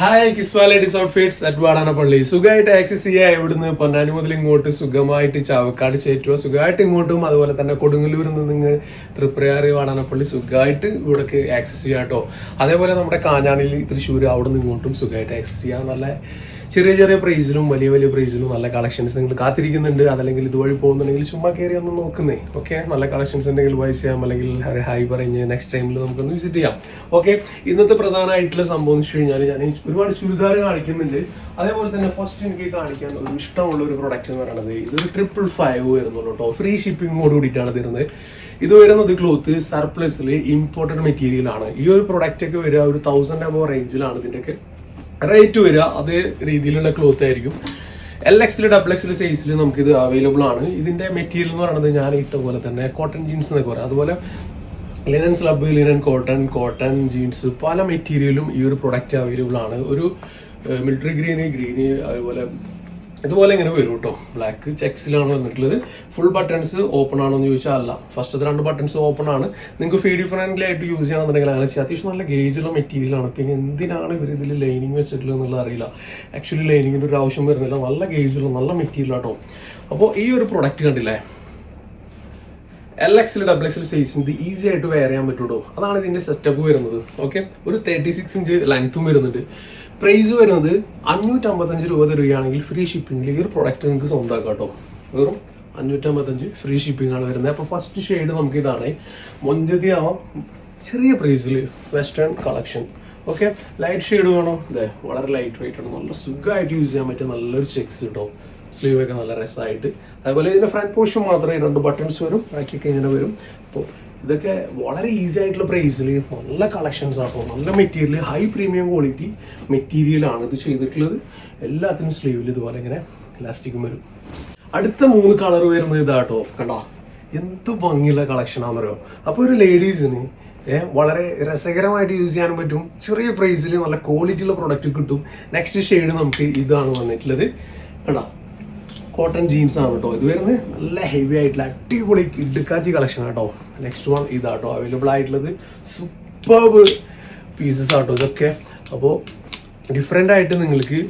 Hi Kiswa ladies fits at Vadanappally സുഖമായിട്ട് access ചെയ്യുക ഇവിടുന്ന് പൊന്നാനി മുതൽ ഇങ്ങോട്ട് സുഖമായിട്ട് ചാവക്കാട് ചേറ്റുക സുഖമായിട്ട് ഇങ്ങോട്ടും അതുപോലെ തന്നെ കൊടുങ്ങല്ലൂരിൽ നിന്ന് നിങ്ങൾ തൃപ്രയാറ് വാടാനപ്പള്ളി സുഖമായിട്ട് ഇവിടേക്ക് ആക്സസ് ചെയ്യാം കേട്ടോ അതേപോലെ നമ്മുടെ കാഞ്ഞാണിൽ തൃശ്ശൂർ അവിടെ നിന്ന് ഇങ്ങോട്ടും സുഖമായിട്ട് ആക്സസ് ചെയ്യാം. നല്ല ചെറിയ ചെറിയ പ്രൈസിലും വലിയ വലിയ പ്രൈസിലും നല്ല കളക്ഷൻസ് നിങ്ങൾ കാത്തിരിക്കുന്നുണ്ട്. അതല്ലെങ്കിൽ ഇതുവഴി പോകുന്നുണ്ടെങ്കിൽ ചുമ്മാ കയറി ഒന്ന് നോക്കുന്നേ. ഓക്കെ നല്ല കളക്ഷൻസ് ഉണ്ടെങ്കിൽ ബൈ ചെയ്യാം. അല്ലെങ്കിൽ ഒരു ഹൈ പറഞ്ഞ് നെക്സ്റ്റ് ടൈമിൽ നമുക്കൊന്ന് വിസിറ്റ് ചെയ്യാം. ഓക്കെ ഇന്നത്തെ പ്രധാനമായിട്ടുള്ള സംഭവം എന്ന് വെച്ച് കഴിഞ്ഞാൽ ഞാൻ ഒരുപാട് ചുരിദാർ കാണിക്കുന്നുണ്ട്. അതേപോലെ തന്നെ ഫസ്റ്റ് എനിക്ക് കാണിക്കാൻ ഒരു ഇഷ്ടമുള്ള ഒരു പ്രൊഡക്റ്റ് എന്ന് പറയുന്നത് ഇതൊരു ട്രിപ്പിൾ ഫൈവ് വരുന്നുള്ളൂ കേട്ടോ. ഫ്രീ ഷിപ്പിങ്ങോട് കൂടിയിട്ടാണ് തരുന്നത്. ഇത് വരുന്നത് ക്ലോത്ത് സർപ്ലസിൽ ഇമ്പോർട്ടഡ് മെറ്റീരിയൽ ആണ്. ഈ ഒരു പ്രൊഡക്റ്റ് ഒക്കെ വരിക ഒരു തൗസൻഡ് അബോ റേഞ്ചിലാണ് ഇതിന്റെയൊക്കെ റേറ്റ് വരിക അതേ രീതിയിലുള്ള ക്ലോത്ത് ആയിരിക്കും. എൽ എക്സിൽ ഡബിൾ എക്സിൽ സൈസിൽ നമുക്കിത് അവൈലബിൾ ആണ്. ഇതിന്റെ മെറ്റീരിയൽ എന്ന് പറയുന്നത് ഞാൻ ഇട്ട പോലെ തന്നെ കോട്ടൺ ജീൻസ് എന്നൊക്കെ പറയാം. അതുപോലെ linen slub linen cotton cotton jeans പല മെറ്റീരിയലും ഈ ഒരു പ്രൊഡക്റ്റ് അവൈലബിൾ ആണ്. ഒരു മിലിറ്ററി ഗ്രീന് ഗ്രീന് അതുപോലെ ഇതുപോലെ ഇങ്ങനെ വരും കേട്ടോ ബ്ലാക്ക് ചെക്സിലാണ് വന്നിട്ടുള്ളത്. ഫുൾ ബട്ടൺസ് ഓപ്പൺ ആണോ എന്ന് ചോദിച്ചാൽ അല്ല. ഫസ്റ്റത്തെ രണ്ട് ബട്ടൺസ് ഓപ്പൺ ആണ്. നിങ്ങൾക്ക് ഫീഡ് ഫ്രണ്ട്ലി ആയിട്ട് യൂസ് ചെയ്യണമെന്നുണ്ടെങ്കിൽ അങ്ങനെ ചെയ്യാം. അത്യാവശ്യം നല്ല ഗേജുള്ള മെറ്റീരിയലാണ് പിന്നെ എന്തിനാണ് ഇവർ ഇതിൽ ലൈനിങ് വെച്ചിട്ടുള്ളത് എന്നുള്ളത് അറിയില്ല. ആക്ച്വലി ലൈനിങ്ങിന്റെ ഒരു ആവശ്യം വരുന്നില്ല. നല്ല ഗേജുള്ള നല്ല മെറ്റീരിയൽ ആട്ടോ. അപ്പോൾ ഈ ഒരു പ്രൊഡക്റ്റ് കണ്ടില്ലേ? എൽ എക്സിൽ ഡബിൾ എക്സിൽ സൈസിന് ഈസി ആയിട്ട് വെയർ ചെയ്യാൻ പറ്റുള്ളൂ അതാണ് ഇതിന്റെ സെറ്റപ്പ് വരുന്നത്. ഓക്കെ ഒരു തേർട്ടി സിക്സ് ഇഞ്ച് ലെങ്ത്തും വരുന്നുണ്ട്. പ്രൈസ് വരുന്നത് അഞ്ഞൂറ്റമ്പത്തഞ്ച് രൂപ തരികയാണെങ്കിൽ ഫ്രീ ഷിപ്പിംഗിൽ ഈ ഒരു പ്രൊഡക്റ്റ് നിങ്ങൾക്ക് സ്വന്തമാക്കാം കേട്ടോ വെറും അഞ്ഞൂറ്റമ്പത്തഞ്ച് ഫ്രീ ഷിപ്പിംഗ് ആണ് വരുന്നത്. അപ്പോൾ ഫസ്റ്റ് ഷെയ്ഡ് നമുക്ക് ഇതാണ്. മൊഞ്ചതി ആവാം. ചെറിയ പ്രൈസിൽ western collection okay light shade വേണോ? അതെ വളരെ ലൈറ്റ് വെയിറ്റ് ആണ്. നല്ല സുഖമായിട്ട് യൂസ് ചെയ്യാൻ പറ്റിയ നല്ലൊരു ചെക്സ് കിട്ടും സ്ലീവ് ഒക്കെ നല്ല രസമായിട്ട് അതുപോലെ ഇതിന്റെ ഫ്രണ്ട് പോർഷൻ മാത്രമേ രണ്ട് ബട്ടൺസ് വരും. ബാക്കിയൊക്കെ ഇങ്ങനെ വരും. അപ്പോൾ ഇതൊക്കെ വളരെ ഈസി ആയിട്ടുള്ള പ്രൈസിൽ നല്ല കളക്ഷൻസ് ആട്ടോ നല്ല മെറ്റീരിയൽ ഹൈ പ്രീമിയം ക്വാളിറ്റി മെറ്റീരിയലാണ് ഇത് ചെയ്തിട്ടുള്ളത്. എല്ലാത്തിനും സ്ലീവിൽ ഇതുപോലെ ഇങ്ങനെ ഇലാസ്റ്റിക്കും വരും. അടുത്ത മൂന്ന് കളർ വരുന്നത് ഇതാട്ടോ കണ്ടോ? എന്ത് ഭംഗിയുള്ള കളക്ഷൻ ആണെന്നറിയോ? അപ്പോൾ ഒരു ലേഡീസിന് വളരെ രസകരമായിട്ട് യൂസ് ചെയ്യാൻ പറ്റും. ചെറിയ പ്രൈസിൽ നല്ല ക്വാളിറ്റിയുള്ള പ്രൊഡക്റ്റ് കിട്ടും. നെക്സ്റ്റ് ഷെയ്ഡ് നമുക്ക് ഇതാണ് വന്നിട്ടുള്ളത്. കണ്ടോ? കോട്ടൺ ജീൻസ് ആണ് കേട്ടോ. ഇത് വരുന്നത് നല്ല ഹെവി ആയിട്ടുള്ള അടിപൊളി ഇടുക്കാച്ചി കളക്ഷൻ ആട്ടോ നെക്സ്റ്റ് വൺ ഇതാട്ടോ അവൈലബിൾ ആയിട്ടുള്ളത് സൂപ്പർബ് പീസസ് ആട്ടോ ഇതൊക്കെ. അപ്പോൾ ഡിഫറെന്റ് ആയിട്ട് നിങ്ങൾക്ക്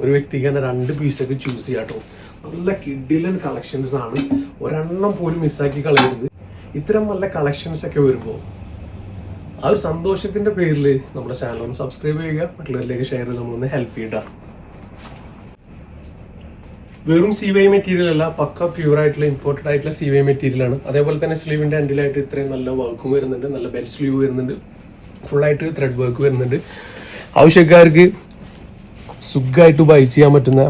ഒരു വ്യക്തിക്ക് തന്നെ രണ്ട് പീസൊക്കെ ചൂസ് ചെയ്യാം കേട്ടോ. നല്ല കിഡിലൻ കളക്ഷൻസ് ആണ്. ഒരെണ്ണം പോലും മിസ്സാക്കി കളയരുത്. ഇത്തരം നല്ല കളക്ഷൻസ് ഒക്കെ വരുമ്പോൾ ആ ഒരു സന്തോഷത്തിന്റെ പേരിൽ നമ്മുടെ ചാനൽ ഒന്ന് സബ്സ്ക്രൈബ് ചെയ്യുക മറ്റുള്ളവരിലേക്ക് ഷെയർ ചെയ്ത് നമ്മളൊന്ന് ഹെൽപ്പ് ചെയ്യട്ടോ വെറും സി വൈ മെറ്റീരിയൽ അല്ല പക്ക പ്യൂർ ആയിട്ടുള്ള ഇമ്പോർട്ടഡ് ആയിട്ടുള്ള സി വൈ മെറ്റീരിയൽ ആണ്. അതേപോലെ തന്നെ സ്ലീവിന്റെ അണ്ടിലായിട്ട് ഇത്രയും നല്ല വർക്കും വരുന്നുണ്ട് നല്ല ബെൽ സ്ലീവ് വരുന്നുണ്ട് ഫുൾ ആയിട്ട് ത്രെഡ് വർക്ക് വരുന്നുണ്ട്. ആവശ്യക്കാർക്ക് സുഖമായിട്ട് ബൈ ചെയ്യാൻ പറ്റുന്ന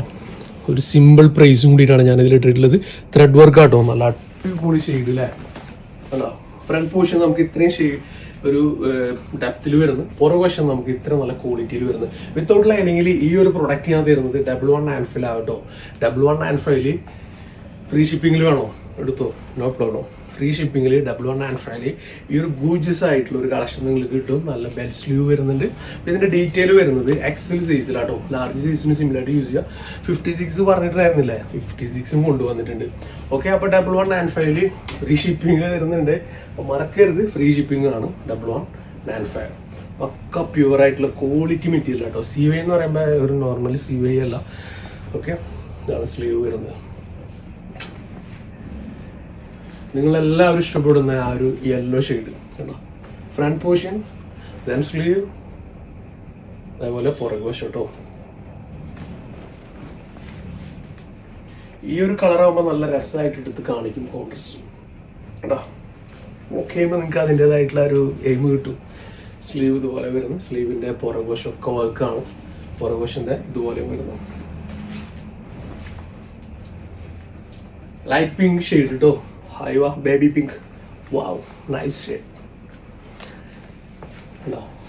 ഒരു സിമ്പിൾ പ്രൈസും കൂടിയിട്ടാണ് ഞാൻ ഇതിൽ ഇട്ടിട്ടുള്ളത്. ത്രെഡ് വർക്ക് ആട്ടോ നല്ല അടിപൊളി ഷെയ്ഡ് അല്ലോ ഫ്രണ്ട് പോർഷൻ നമുക്ക് ഇത്രയും ഷെയ്ഡ് ഒരു ഡെപ്തിൽ വരുന്നു. പുറകുവശം നമുക്ക് ഇത്ര നല്ല ക്വാളിറ്റിയിൽ വരുന്നു. വിത്തൗട്ട് ലൈനിങ്ങിൽ ഈ ഒരു പ്രൊഡക്റ്റ് ഞാൻ തരുന്നത് ഡബിൾ വൺ ആൻഡ് ആകട്ടോ ഡബിൾ വൺ ആൻഡ് ഫൈവിൽ ഫ്രീ ഷിപ്പിംഗിൽ വേണോ? എടുത്തോ. നോ പ്രോബ്ലം ഫ്രീ ഷിപ്പിങ്ങിൽ ഡബിൾ വൺ ആൻഡ് ഫ്രൈലി ഈ ഒരു ഗൂജസ് ആയിട്ടുള്ള ഒരു കളക്ഷൻ നിങ്ങൾക്ക് കിട്ടും. നല്ല ബെൽ സ്ലീവ് വരുന്നുണ്ട്. ഇതിന്റെ ഡീറ്റെയിൽ വരുന്നത് എക്സൽ സൈസിലാട്ടോ ലാർജ് സൈസിന് സിമിലായിട്ട് യൂസ് ചെയ്യുക ഫിഫ്റ്റി സിക്സ് പറഞ്ഞിട്ടുണ്ടായിരുന്നില്ല? ഫിഫ്റ്റി സിക്സും കൊണ്ടുവന്നിട്ടുണ്ട്. ഓക്കെ അപ്പോൾ ഡബിൾ വൺ ആൻഡ് ഫൈവിൽ ഫ്രീ ഷിപ്പിംഗ് വരുന്നുണ്ട്. അപ്പോൾ മറക്കരുത്. ഫ്രീ ഷിപ്പിംഗ് ആണ് double one and five pucca pure ആയിട്ടുള്ള ക്വാളിറ്റി മെറ്റീരിയൽ കേട്ടോ സി വൈ എന്ന് പറയുമ്പോൾ ഒരു നോർമൽ സി വൈ അല്ല. ഓക്കെ സ്ലീവ് വരുന്നത്. നിങ്ങളെല്ലാവരും ഇഷ്ടപ്പെടുന്ന ആ ഒരു യെല്ലോ ഷെയ്ഡ് കണ്ടോ ഫ്രണ്ട് പോർഷൻ ദെൻ സ്ലീവ് അതേപോലെ പുറകു വശം കേട്ടോ. ഈ ഒരു കളർ ആകുമ്പോൾ നല്ല രസമായിട്ട് എടുത്ത് കാണിക്കും കോൺട്രസ്റ്റ് കേട്ടോ. ഓക്കെ ചെയ്യുമ്പോൾ നിങ്ങൾക്ക് അതിന്റെതായിട്ടുള്ള ഒരു എയിം കിട്ടും. സ്ലീവ് ഇതുപോലെ വരുന്നു. സ്ലീവിന്റെ ഒക്കെ ആണ്. പുറകുവശന്റെ ഇതുപോലെ വരുന്നു. ലൈറ്റ് പിങ്ക് ഷെയ്ഡ് കേട്ടോ. വാ baby pink wow nice shade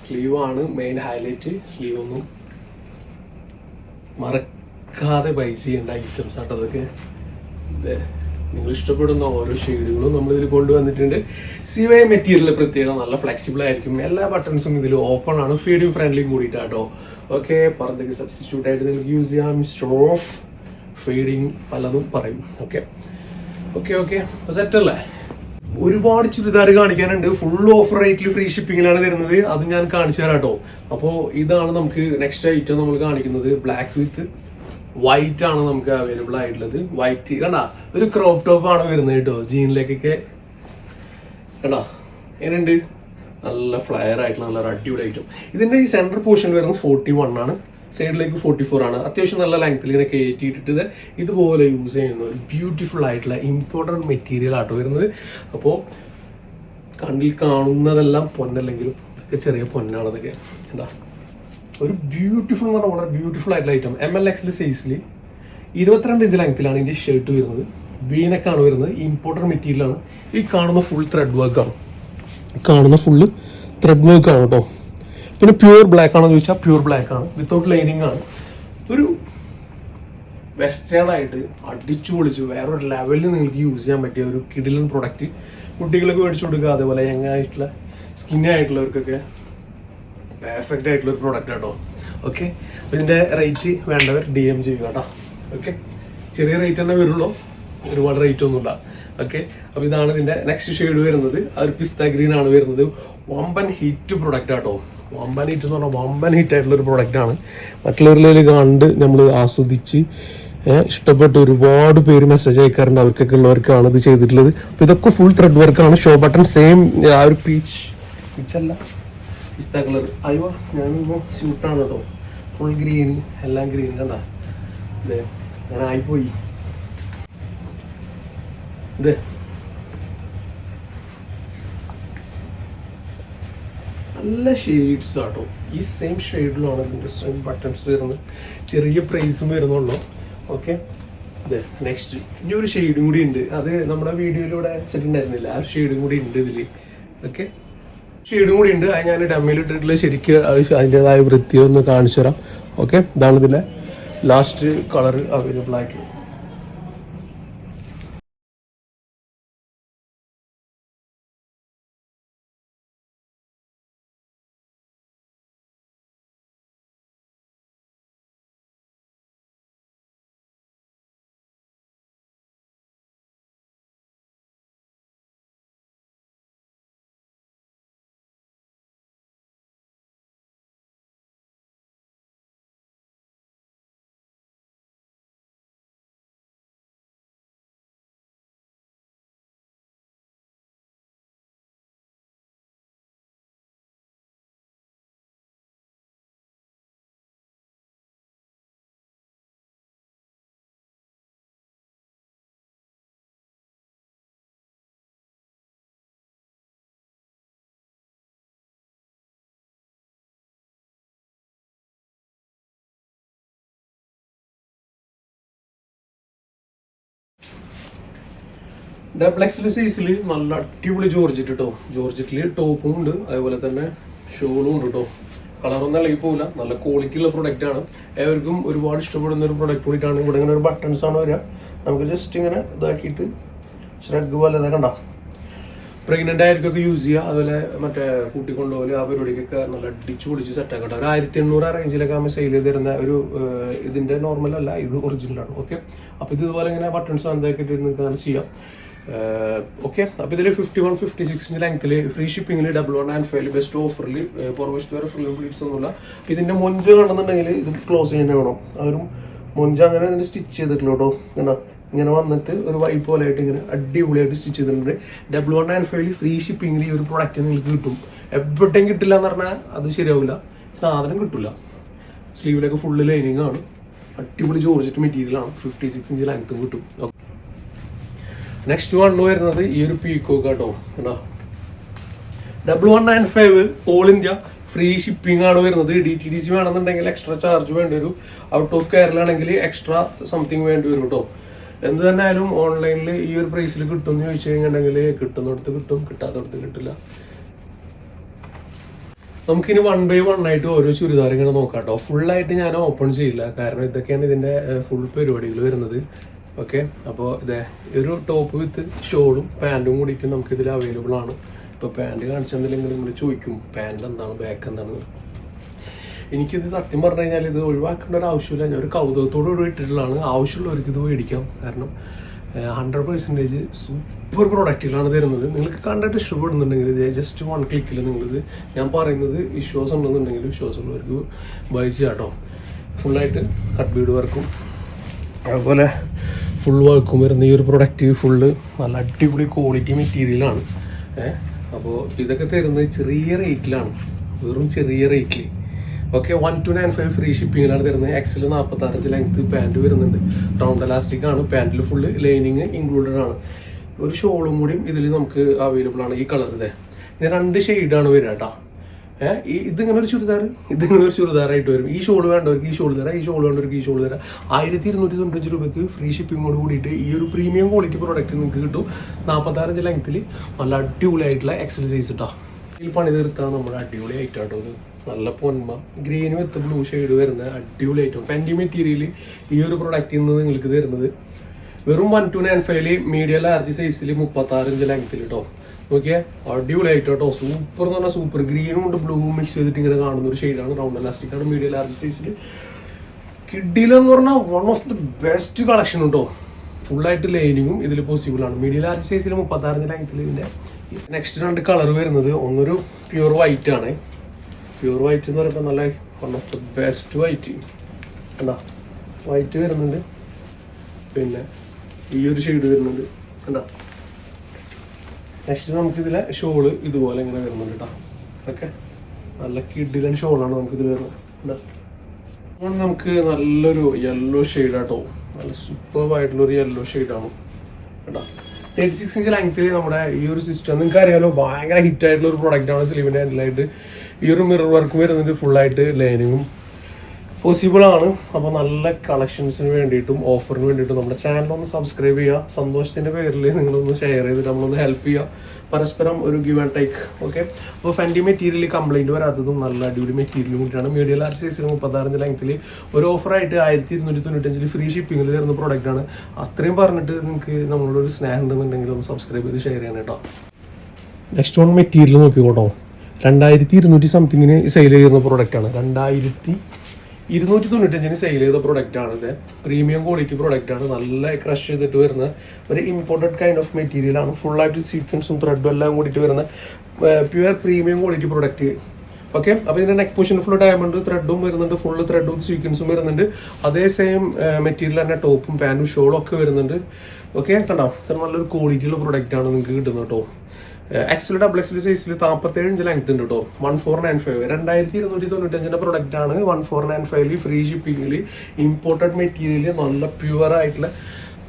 sleeve ആണ് മെയിൻ ഹൈലൈറ്റ് സ്ലീവ് ഒന്നും മറക്കാതെ ബൈ ചെയ്യേണ്ട ഐറ്റംസ് ആട്ടോ അതൊക്കെ. നിങ്ങൾ ഇഷ്ടപ്പെടുന്ന ഓരോ ഷെയ്ഡുകളും നമ്മൾ ഇതിൽ കൊണ്ടുവന്നിട്ടുണ്ട്. സി വൈ മെറ്റീരിയൽ പ്രത്യേകം നല്ല ഫ്ലെക്സിബിൾ ആയിരിക്കും. എല്ലാ ബട്ടൺസും ഇതിൽ ഓപ്പൺ ആണ്. ഫീഡിങ് ഫ്രണ്ട്ലിയും കൂടിയിട്ടാട്ടോ. ഓക്കെ പുറത്തേക്ക് സബ്സ്റ്റിറ്റ്യൂട്ട് ആയിട്ട് നിങ്ങൾക്ക് യൂസ് ചെയ്യാം. സ്റ്റോഫ് ഫീഡിങ് പലതും പറയും. Okay okay okay. സെറ്റ് അല്ലേ? ഒരുപാട് ചുരിദാർ കാണിക്കാനുണ്ട്. ഫുൾ ഓഫർ റേറ്റിൽ ഫ്രീ ഷിപ്പിങ്ങിലാണ് തരുന്നത്. അത് ഞാൻ കാണിച്ചു തരാം കേട്ടോ അപ്പോൾ ഇതാണ് നമുക്ക് നെക്സ്റ്റ് ഐറ്റം നമ്മൾ കാണിക്കുന്നത്. ബ്ലാക്ക് വിത്ത് വൈറ്റ് ആണ് നമുക്ക് അവൈലബിൾ ആയിട്ടുള്ളത്. വൈറ്റ് കണ്ട? ഒരു ക്രോപ്പ് ടോപ്പ് ആണ് വരുന്നത് കേട്ടോ ജീനിലേക്കൊക്കെ. കണ്ടാ? എങ്ങനെയുണ്ട്? നല്ല ഫ്ലയർ ആയിട്ടുള്ള നല്ല അടിപൊളി ഐറ്റം ഇതിന്റെ ഈ സെന്റർ പോർഷൻ വരുന്നത് ഫോർട്ടി വൺ ആണ്. സൈഡിലേക്ക് ഫോർട്ടി ഫോർ ആണ്. അത്യാവശ്യം നല്ല ലെങ്ത്തിൽ ഇങ്ങനെ കയറ്റിയിട്ടിട്ട് ഇത് ഇതുപോലെ യൂസ് ചെയ്യുന്ന ഒരു ബ്യൂട്ടിഫുൾ ആയിട്ടുള്ള ഇമ്പോർട്ടന്റ് മെറ്റീരിയൽ ആട്ടോ വരുന്നത്. അപ്പോൾ കണ്ണിൽ കാണുന്നതെല്ലാം പൊന്നല്ലെങ്കിലും ഇതൊക്കെ ചെറിയ പൊന്നാണതൊക്കെ കേട്ടോ ഒരു ബ്യൂട്ടിഫുൾ എന്ന് പറഞ്ഞാൽ വളരെ ബ്യൂട്ടിഫുൾ ആയിട്ടുള്ള ഐറ്റം എം എൽ എക്സിൽ സൈസിൽ ഇരുപത്തിരണ്ട് ഇഞ്ച് ലെങ്ത്തിലാണ് ഇതിന്റെ ഷർട്ട് വരുന്നത്. വീനക്കാണ് വരുന്നത്. ഇമ്പോർട്ടന്റ് മെറ്റീരിയലാണ് ഈ കാണുന്ന ഫുൾ ത്രെഡ് വർക്കാണ് കാണുന്ന ഫുള്ള് ത്രെഡ് വർക്ക് ആണ് കേട്ടോ പിന്നെ പ്യൂർ ബ്ലാക്ക് ആണോ ചോദിച്ചാൽ പ്യൂർ ബ്ലാക്ക് ആണ് വിത്തൗട്ട് ലൈനിങ് ആണ്. ഒരു വെസ്റ്റേൺ ആയിട്ട് അടിച്ചു പൊളിച്ച് വേറൊരു ലെവലിൽ നിങ്ങൾക്ക് യൂസ് ചെയ്യാൻ പറ്റിയ ഒരു കിഡിലൻ പ്രൊഡക്റ്റ് കുട്ടികൾക്ക് മേടിച്ചു കൊടുക്കുക അതേപോലെ യങ് ആയിട്ടുള്ള സ്കിൻ ആയിട്ടുള്ളവർക്കൊക്കെ പെർഫെക്റ്റ് ആയിട്ടുള്ള ഒരു പ്രൊഡക്റ്റ് കേട്ടോ ഓക്കെ ഇതിന്റെ റേറ്റ് വേണ്ടവർ ഡി എം ചെയ്യുക കേട്ടോ ഓക്കെ ചെറിയ റേറ്റ് തന്നെ വരുള്ളൂ. ഒരുപാട് റേറ്റ് ഒന്നുമില്ല. ഓക്കെ അപ്പോൾ ഇതാണ് ഇതിന്റെ നെക്സ്റ്റ് ഷെയ്ഡ് വരുന്നത്. ആ ഒരു പിസ്ത ഗ്രീൻ ആണ് വരുന്നത്. വമ്പൻ ഹിറ്റ് പ്രൊഡക്റ്റ് ആട്ടോ. വമ്പൻ ഹിറ്റ് എന്ന് പറഞ്ഞാൽ വമ്പൻ ഹിറ്റ് ആയിട്ടുള്ള ഒരു പ്രൊഡക്റ്റ് ആണ്. മറ്റുള്ളവരിൽ കണ്ട് നമ്മൾ ആസ്വദിച്ച് ഇഷ്ടപ്പെട്ട് ഒരുപാട് പേര് മെസ്സേജ് അയക്കാറുണ്ട് അവർക്കൊക്കെ ഉള്ളവർക്കാണ് ഇത് ചെയ്തിട്ടുള്ളത്. അപ്പോൾ ഇതൊക്കെ ഫുൾ ത്രെഡ് വർക്കാണ് ഷോ ബട്ടൺ സെയിം ആ ഒരു പീച്ച് പീച്ചല്ല പിസ്ത കളർ അയ്യോ ഞാനിപ്പോൾ സ്യൂട്ടാണ് കേട്ടോ ഫുൾ ഗ്രീൻ എല്ലാം ഗ്രീൻ കണ്ട. ഇതേ ഞാൻ ആയിപ്പോയി. ഇത് നല്ല ഷെയ്ഡ്സ് ആട്ടോ. ഈ സെയിം ഷെയ്ഡിലാണ് ഇതിന്റെ സെയിം ബട്ടൺസ് വരുന്നത്. ചെറിയ പ്രൈസും വരുന്നുള്ളൂ. ഓക്കെ അതെ നെക്സ്റ്റ് ഇനി ഒരു ഷെയ്ഡും കൂടി ഉണ്ട്. അത് നമ്മുടെ വീഡിയോയിലൂടെ വെച്ചിട്ടുണ്ടായിരുന്നില്ല. ആ ഷെയ്ഡും കൂടി ഉണ്ട് ഇതിൽ ഓക്കെ ഷെയ്ഡും കൂടി ഉണ്ട്. അത് ഞാൻ ഡമ്മിൽ ഇട്ടിട്ടുള്ള ശരിക്ക് അത് അതിന്റെതായ വൃത്തി ഒന്ന് കാണിച്ചു തരാം ഓക്കെ ഇതാണ് ഇതിന്റെ ലാസ്റ്റ് കളർ അവൈലബിൾ ആയിട്ടുള്ളത് ഡബിൾ എക്സൽ സൈസിൽ നല്ല അടിപൊളി ജോർജറ്റ് കേട്ടോ ജോർജറ്റിൽ ടോപ്പും ഉണ്ട്. അതേപോലെ തന്നെ ഷോളും ഉണ്ട് കേട്ടോ കളറൊന്നും ഇളകി പോകില്ല നല്ല ക്വാളിറ്റി ഉള്ള പ്രൊഡക്റ്റ് ആണ്. ഏവർക്കും ഒരുപാട് ഇഷ്ടപ്പെടുന്ന ഒരു പ്രൊഡക്റ്റ് കൂടിയിട്ടാണ് ഇവിടെ ഇങ്ങനെ ഒരു ബട്ടൺസ് ആണ് വരിക. നമുക്ക് ജസ്റ്റ് ഇങ്ങനെ ഇതാക്കിയിട്ട് ശ്രഗ് പോലെ ഇതാക്കണ്ട കണ്ടോ? പ്രഗ്നന്റ് ആയിരിക്കൊക്കെ യൂസ് ചെയ്യുക. അതുപോലെ മറ്റേ കൂട്ടിക്കൊണ്ടുപോലെ ആ പരിപാടിക്കൊക്കെ നല്ല അടിച്ചു പൊളിച്ച് സെറ്റ് ആക്കട്ടെ. ഒരു ആയിരത്തി എണ്ണൂറ് ആ റേഞ്ചിലൊക്കെ നമ്മൾ സെയിൽ ചെയ്ത് തരുന്ന ഒരു ഇതിന്റെ നോർമൽ അല്ല. ഇത് ഒറിജിനലാണ് ഓക്കെ അപ്പോൾ ഇത് ഇതുപോലെ ഇങ്ങനെ ബട്ടൺസ് എന്താക്കിയിട്ട് നിങ്ങൾക്ക് ചെയ്യാം. ഓക്കെ. അപ്പോൾ ഇതിൽ ഫിഫ്റ്റി വൺ ഫിഫ്റ്റി സിക്സിന്റെ ലെങ്ത്തിൽ free ഷിപ്പിംഗിൽ double one and five best ഓഫറിൽ പുറവശത്ത് വരെ ഫ്രീ പ്ലീറ്റ്സ് ഒന്നുമില്ല. ഇതിന്റെ മൊഞ്ച കാണുന്നുണ്ടെങ്കിൽ ഇത് ക്ലോസ് ചെയ്യാൻ വേണം. അവരും മൊഞ്ച അങ്ങനെ ഇതിന് സ്റ്റിച്ച് ചെയ്തിട്ടില്ല കേട്ടോ. കണ്ടോ? ഇങ്ങനെ വന്നിട്ട് ഒരു വൈപ്പ് പോലെ ആയിട്ട് ഇങ്ങനെ അടിപൊളിയായിട്ട് സ്റ്റിച്ച് ചെയ്തിട്ടുണ്ട്. ഡബിൾ വൺ ആൻഡ് ഫൈവിൽ ഫ്രീ ഷിപ്പിംഗിൽ ഈ ഒരു പ്രൊഡക്റ്റ് നിങ്ങൾക്ക് കിട്ടും. എവിടെയും കിട്ടില്ല എന്ന് പറഞ്ഞാൽ അത് ശരിയാവില്ല. സാധനം കിട്ടില്ല സ്ലീവിലൊക്കെ ഫുള്ള് ലൈനിങ് ആണ്. അടിപൊളി ജോർജറ്റ് മെറ്റീരിയൽ ആണ്. ഫിഫ്റ്റി സിക്സ് ഇഞ്ച് ലെങ്ത്തും കിട്ടും. നെക്സ്റ്റ് വൺ വരുന്നത് ഈ ഒരു പീക്കോ കേട്ടോ കണ്ടോ? Double one nine five all India free shipping ആണ് വരുന്നത്. ഡി ടി ഡി സി വേണമെന്നുണ്ടെങ്കിൽ എക്സ്ട്രാ ചാർജ് വേണ്ടി വരും. ഔട്ട് ഓഫ് കേരള ആണെങ്കിൽ എക്സ്ട്രാ സംതിങ് വേണ്ടി വരും കേട്ടോ എന്ത് തന്നെ ആയാലും ഓൺലൈനിൽ ഈ ഒരു പ്രൈസിൽ കിട്ടും എന്ന് ചോദിച്ചു കഴിഞ്ഞിട്ടുണ്ടെങ്കിൽ കിട്ടുന്നിടത്ത് കിട്ടും കിട്ടാത്തടത്ത് കിട്ടില്ല. നമുക്കിനി വൺ ബൈ വൺ ആയിട്ട് ഓരോ ചുരിദാർ ഇങ്ങനെ നോക്കാം കേട്ടോ ഫുള്ളായിട്ട് ഞാൻ ഓപ്പൺ ചെയ്യില്ല. കാരണം ഇതൊക്കെയാണ് ഇതിന്റെ ഫുൾ പരിപാടികൾ വരുന്നത്. ഓക്കെ അപ്പോൾ ഇതേ ഒരു ടോപ്പ് വിത്ത് ഷോളും പാന്റും കൂടിയിട്ട് നമുക്ക് ഇതിൽ അവൈലബിൾ ആണ്. ഇപ്പോൾ പാന്റ് കാണിച്ചെന്നില്ലെങ്കിൽ നമ്മൾ ചോദിക്കും പാന്റ് എന്താണ്? ബാക്ക് എന്താണ്? എനിക്കിത് സത്യം പറഞ്ഞു കഴിഞ്ഞാൽ ഇത് ഒഴിവാക്കേണ്ട ഒരു ആവശ്യമില്ല. ഞാൻ ഒരു കൗതുകത്തോട് കൂടി ഇട്ടിട്ടുള്ളതാണ്. ആവശ്യമുള്ളവർക്ക് ഇത് മേടിക്കാം. കാരണം ഹൺഡ്രഡ് പെർസെന്റേജ് സൂപ്പർ പ്രൊഡക്റ്റുകളാണ് തരുന്നത്. നിങ്ങൾക്ക് കണ്ടിട്ട് ഇഷ്ടപ്പെടുന്നുണ്ടെങ്കിൽ ഇത് ജസ്റ്റ് വൺ ക്ലിക്കിൽ നിങ്ങളിത് ഞാൻ പറയുന്നത് വിശ്വാസം ഉണ്ടെന്നുണ്ടെങ്കിൽ വിശ്വാസമുള്ളവർക്ക് ബൈ ചെയ്യാം കേട്ടോ ഫുള്ളായിട്ട് കട്ട് ബീഡ് വർക്കും അതുപോലെ ഫുൾ വർക്കും വരുന്ന ഈ ഒരു പ്രൊഡക്റ്റ് ഫുള്ള് നല്ല അടിപൊളി ക്വാളിറ്റി മെറ്റീരിയലാണ് ഏഹ് അപ്പോൾ ഇതൊക്കെ തരുന്നത് ചെറിയ റേറ്റിലാണ് വെറും ചെറിയ റേറ്റിൽ okay one two nine five free ഷിപ്പിങ്ങിലാണ് തരുന്നത്. എക്സൽ നാൽപ്പത്താറഞ്ച് ലെങ്ത് പാന്റ് വരുന്നുണ്ട്. റൗണ്ട് എലാസ്റ്റിക് ആണ്. പാന്റിൽ ഫുള്ള് ലൈനിങ് ഇൻക്ലൂഡഡ് ആണ്. ഒരു ഷോളും കൂടിയും ഇതിൽ നമുക്ക് അവൈലബിൾ ആണ് ഈ കളർ ഇതേ. ഇത് രണ്ട് ഷെയ്ഡാണ് വരിക കേട്ടോ ഈ ഇതിങ്ങനെ ഒരു ചുരിദാർ ഇതിങ്ങനെ ഒരു ചുരിദാറായിട്ട് വരും. ഈ ഷോൾ വേണ്ടവർക്ക് ഈ ഷോൾ തരാം ഈ ഷോൾ വേണ്ടവർക്ക് ഈ ഷോൾ തരാം. ആയിരത്തി ഇരുന്നൂറ്റി തൊണ്ണൂറ്റഞ്ച് രൂപയ്ക്ക് ഫ്രീ ഷിപ്പിങ്ങോട് കൂടിയിട്ട് ഈ ഒരു പ്രീമിയം ക്വാളിറ്റി പ്രോഡക്റ്റ് നിങ്ങൾക്ക് കിട്ടും. നാൽപ്പത്താറഞ്ച് ലെങ്ത്തിൽ നല്ല അടിപൊളിയായിട്ടുള്ള എക്സൽ സൈസ് കേട്ടോ ഇതിൽ പണി തീർത്താൽ നമ്മുടെ അടിപൊളി ഇത്. നല്ല പൊന്മ. ഗ്രീൻ വിത്ത് ബ്ലൂ ഷെയ്ഡ് വരുന്ന അടിപൊളി ഐറ്റം ഫെന്റി മെറ്റീരിയൽ ഈ ഒരു പ്രൊഡക്റ്റിൽ നിന്ന് നിങ്ങൾക്ക് തരുന്നത് വെറും വൺ ടു നയൻ ഫൈവിൽ മീഡിയം ലാർജ് സൈസിൽ മുപ്പത്താറഞ്ച് ലെങ്ത്തിൽ കേട്ടോ നോക്കിയേ? അടിപൊളിയായിട്ട് സൂപ്പർ എന്ന് പറഞ്ഞാൽ സൂപ്പർ ഗ്രീനും ഉണ്ട് ബ്ലൂവും മിക്സ് ചെയ്തിട്ട് ഇങ്ങനെ കാണുന്ന ഒരു ഷെയ്ഡാണ് റൗണ്ട് എലാസ്റ്റിക് ആണ് മീഡിയം ലാർജ് സൈസിൽ കിഡിലെന്ന് പറഞ്ഞാൽ one of the best collection കേട്ടോ ഫുള്ളായിട്ട് ലൈനിങ്ങും ഇതിൽ പോസിബിൾ ആണ്. മീഡിയം ലാർജ് സൈസിൽ മുപ്പത്താറിന് ലെങ്ത്തിൽ ഇതിന്റെ നെക്സ്റ്റ് രണ്ട് കളർ വരുന്നത് ഒന്നൊരു പ്യൂർ വൈറ്റ് ആണ്. പ്യൂർ വൈറ്റ് എന്ന് പറയുമ്പോൾ നല്ല one of the best white കണ്ടാ? വൈറ്റ് വരുന്നുണ്ട്. പിന്നെ ഈ ഒരു ഷെയ്ഡ് വരുന്നുണ്ട്. കണ്ടാ? നെക്സ്റ്റ് നമുക്ക് ഇതിലെ ഷോൾ ഇതുപോലെ ഇങ്ങനെ വരുന്നുണ്ട് കേട്ടോ ഓക്കെ നല്ല കിഡിലൻ ഷോളാണ് നമുക്ക് ഇതിൽ വരുന്നത്. നമുക്ക് നല്ലൊരു യെല്ലോ ഷെയ്ഡാട്ടോ നല്ല സൂപ്പർ ആയിട്ടുള്ള ഒരു യെല്ലോ ഷെയ്ഡാണ് കേട്ടോ? തേർട്ടി സിക്സ് ഇഞ്ച് ലെങ്ത്തിൽ നമ്മുടെ ഈ ഒരു സിസ്റ്റം നിങ്ങൾക്ക് അറിയാലോ ഭയങ്കര ഹിറ്റ് ആയിട്ടുള്ള ഒരു പ്രൊഡക്റ്റാണ് സ്ലീവിന്റെ ഹാൻഡിലായിട്ട് ഈ ഒരു മിറർ വർക്ക് വരുന്നുണ്ട് ഫുള്ളായിട്ട് ലൈനിങ്ങും പോസിബിൾ ആണ്. അപ്പോൾ നല്ല കളക്ഷൻസിന് വേണ്ടിയിട്ടും ഓഫറിന് വേണ്ടിയിട്ടും നമ്മുടെ ചാനൽ ഒന്ന് സബ്സ്ക്രൈബ് ചെയ്യുക. സന്തോഷത്തിന്റെ പേരിൽ നിങ്ങളൊന്ന് ഷെയർ ചെയ്തിട്ട് നമ്മളൊന്ന് ഹെൽപ്പ് ചെയ്യുക. പരസ്പരം ഒരു ഗിവ് ആൻഡ് ടേക്ക് ഓക്കെ അപ്പോൾ ഫെൻഡി മെറ്റീരിയൽ കംപ്ലൈന്റ് വരാത്തതും നല്ല അടിപൊളി മെറ്റീരിയലും കൂടിയാണ്. മീഡിയ ലാർജ് സൈസിൽ മുപ്പത്താറിന്റെ ലെങ്ത്തിൽ ഒരു ഓഫറായിട്ട് ആയിരത്തി ഇരുന്നൂറ്റി തൊണ്ണൂറ്റഞ്ചിൽ ഫ്രീ ഷിപ്പിങ്ങിൽ തരുന്ന പ്രോഡക്റ്റാണ് അത്രയും പറഞ്ഞിട്ട് നിങ്ങൾക്ക് നമ്മളോട് ഒരു സ്നേഹം ഉണ്ടെന്നുണ്ടെങ്കിൽ ഒന്ന് സബ്സ്ക്രൈബ് ചെയ്ത് ഷെയർ ചെയ്യണം കേട്ടോ നെക്സ്റ്റ് വൺ മെറ്റീരിയൽ നോക്കിക്കോട്ടോ. രണ്ടായിരത്തി ഇരുന്നൂറ്റി സംതിങ്ങിന് സെയിൽ ചെയ്യുന്ന പ്രോഡക്റ്റാണ് രണ്ടായിരത്തി ഇരുന്നൂറ്റി തൊണ്ണൂറ്റഞ്ചിന് സെയിൽ ചെയ്ത പ്രോഡക്റ്റ് ആണ് ഇത്. പ്രീമിയം ക്വാളിറ്റി പ്രോഡക്റ്റ് ആണ്. നല്ല ക്രഷ് ചെയ്തിട്ട് വരുന്ന ഒരു ഇമ്പോർട്ടഡ് കൈൻഡ് ഓഫ് മെറ്റീരിയൽ ആണ്. ഫുൾ ആയിട്ട് സീക്വൻസും ത്രെഡും എല്ലാം കൂടിയിട്ട് വരുന്ന pure premium quality product okay അപ്പോൾ ഇതിന്റെ നെക്ക് പൊഷൻ ഫുൾ ഡയമണ്ട് ത്രെഡും വരുന്നുണ്ട്. ഫുൾ ത്രെഡും സീക്വൻസും വരുന്നുണ്ട്. അതേ സെയിം മെറ്റീരിയൽ തന്നെ ടോപ്പും പാന്റും ഷോളും ഒക്കെ വരുന്നുണ്ട്. ഓക്കെ കണ്ടോ? നല്ലൊരു ക്വാളിറ്റിയുള്ള പ്രോഡക്റ്റ് ആണ് നിങ്ങൾക്ക് കിട്ടുന്നത് കേട്ടോ എക്സൽ ഡബിൾ എക്സൽ സൈസിൽ നാൽപ്പത്തേഴ് ഇഞ്ച് ലെങ്ത് ഉണ്ട് കേട്ടോ വൺ ഫോർ നയൻ ഫൈവ് രണ്ടായിരത്തി ഇരുന്നൂറ്റി തൊണ്ണൂറ്റഞ്ചിന്റെ പ്രൊഡക്റ്റ് ആണ് one four nine five free ഷിപ്പിംഗിൽ imported material നല്ല പ്യുവർ ആയിട്ടുള്ള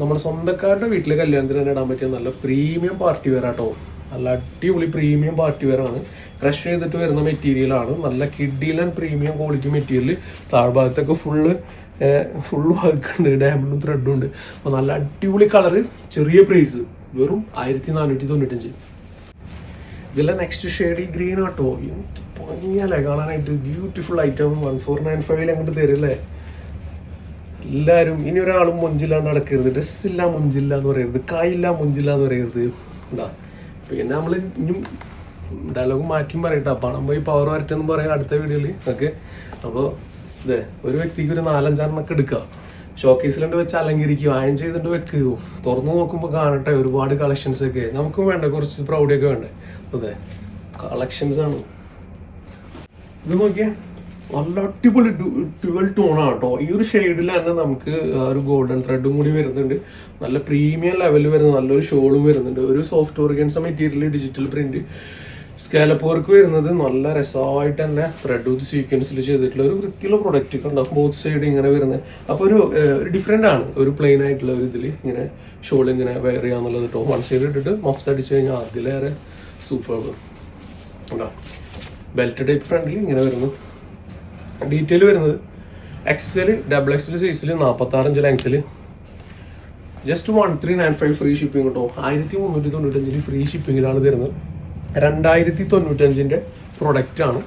നമ്മുടെ സ്വന്തക്കാരുടെ വീട്ടിലെ കല്യാണത്തിന് തന്നെ ഇടാൻ പറ്റിയ നല്ല പ്രീമിയം പാർട്ടി വെയർ ആട്ടോ നല്ല അടിപൊളി പ്രീമിയം പാർട്ടി വെയർ ആണ്. ക്രഷ് ചെയ്തിട്ട് വരുന്ന മെറ്റീരിയൽ ആണ്. നല്ല ആൻഡ് പ്രീമിയം ക്വാളിറ്റി മെറ്റീരിയൽ താഴ്ഭാഗത്തൊക്കെ ഫുള്ള് ഫുൾ വർക്ക് ഉണ്ട്. ഡയമണ്ടും ത്രെഡും ഉണ്ട്. അപ്പോൾ നല്ല അടിപൊളി കളറ് ചെറിയ പ്രൈസ് വെറും ആയിരത്തി നാനൂറ്റി തൊണ്ണൂറ്റഞ്ച് ഇതിലെ നെക്സ്റ്റ് ഷെയ്ഡ് ഈ ഗ്രീൻ ആട്ടോ. എനിക്ക് ഭംഗിയല്ലേ കാണാനായിട്ട്. Beautiful item one four nine ഫൈവിൽ അങ്ങോട്ട് തരില്ലേ? എല്ലാവരും ഇനി ഒരാളും മുഞ്ചില്ലാണ്ട് നടക്കരുത്. ഡ്രസ്സില്ല മുഞ്ചില്ല എന്ന് പറയരുത്. കായില്ല മുഞ്ചില്ല എന്ന് പറയരുത്. ഉണ്ടാ പിന്നെ നമ്മൾ ഇനിയും ഡയലോഗ് മാറ്റി പറയട്ടോ. പണം പോയി പവർ വരട്ടെന്ന് പറയാം അടുത്ത വീഡിയോയിൽ ഓക്കെ? അപ്പോൾ ഇതേ ഒരു വ്യക്തിക്ക് ഒരു നാലഞ്ചാറെണ്ണൊക്കെ എടുക്കുക ഷോക്കേസിലുണ്ട് വെച്ച് അലങ്കരിക്കുക അയൺ ചെയ്തിട്ട് വെക്കുകയോ തുറന്നു നോക്കുമ്പോൾ കാണട്ടെ ഒരുപാട് കളക്ഷൻസ് ഒക്കെ. നമുക്കും വേണ്ട കുറച്ച് പ്രൗഡിയൊക്കെ വേണ്ടേ? അതെ കളക്ഷൻസ് ആണ്. ഇത് നോക്കിയേ നല്ല അടിപൊളി ട്വൽ ടോൺ ആണ് കേട്ടോ ഈ ഒരു ഷെയ്ഡിൽ തന്നെ നമുക്ക് ഒരു ഗോൾഡൻ ത്രെഡും കൂടി വരുന്നുണ്ട്. നല്ല പ്രീമിയം ലെവലിൽ വരുന്ന നല്ലൊരു ഷോളും വരുന്നുണ്ട്. ഒരു soft organza material digital print scallop work വരുന്നത് നല്ല രസമായിട്ട് തന്നെ ത്രെഡ് വിത്ത് സീക്വൻസിൽ ചെയ്തിട്ടുള്ള ഒരു വൃത്തിയുള്ള പ്രൊഡക്റ്റ് കണ്ടോ ബോത്ത് സൈഡ് ഇങ്ങനെ വരുന്നത്. അപ്പോൾ ഒരു ഒരു ഡിഫറെന്റ് ആണ്. ഒരു പ്ലെയിൻ ആയിട്ടുള്ള ഒരു ഇതിൽ ഇങ്ങനെ ഷോൾ ഇങ്ങനെ വെയർ ചെയ്യാന്നുള്ളത് കേട്ടോ വൺ സൈഡ് ഇട്ടിട്ട് മഫ്ത് അടിച്ചു കഴിഞ്ഞാൽ അതിലേറെ സൂപ്പർ കേട്ടോ ബെൽറ്റ് ടൈപ്പ് ഫ്രണ്ടിൽ ഇങ്ങനെ വരുന്നു. ഡീറ്റെയിൽ വരുന്നത് എക്സൽ ഡബിൾ എക്സൽ സൈസിൽ നാൽപ്പത്താറഞ്ച് ലെങ്സിൽ just one three nine five free shipping കേട്ടോ ആയിരത്തി മുന്നൂറ്റി തൊണ്ണൂറ്റഞ്ചിൽ ഫ്രീ ഷിപ്പിങ്ങിലാണ് തരുന്നത്. രണ്ടായിരത്തി തൊണ്ണൂറ്റഞ്ചിന്റെ പ്രൊഡക്റ്റ് ആണ്.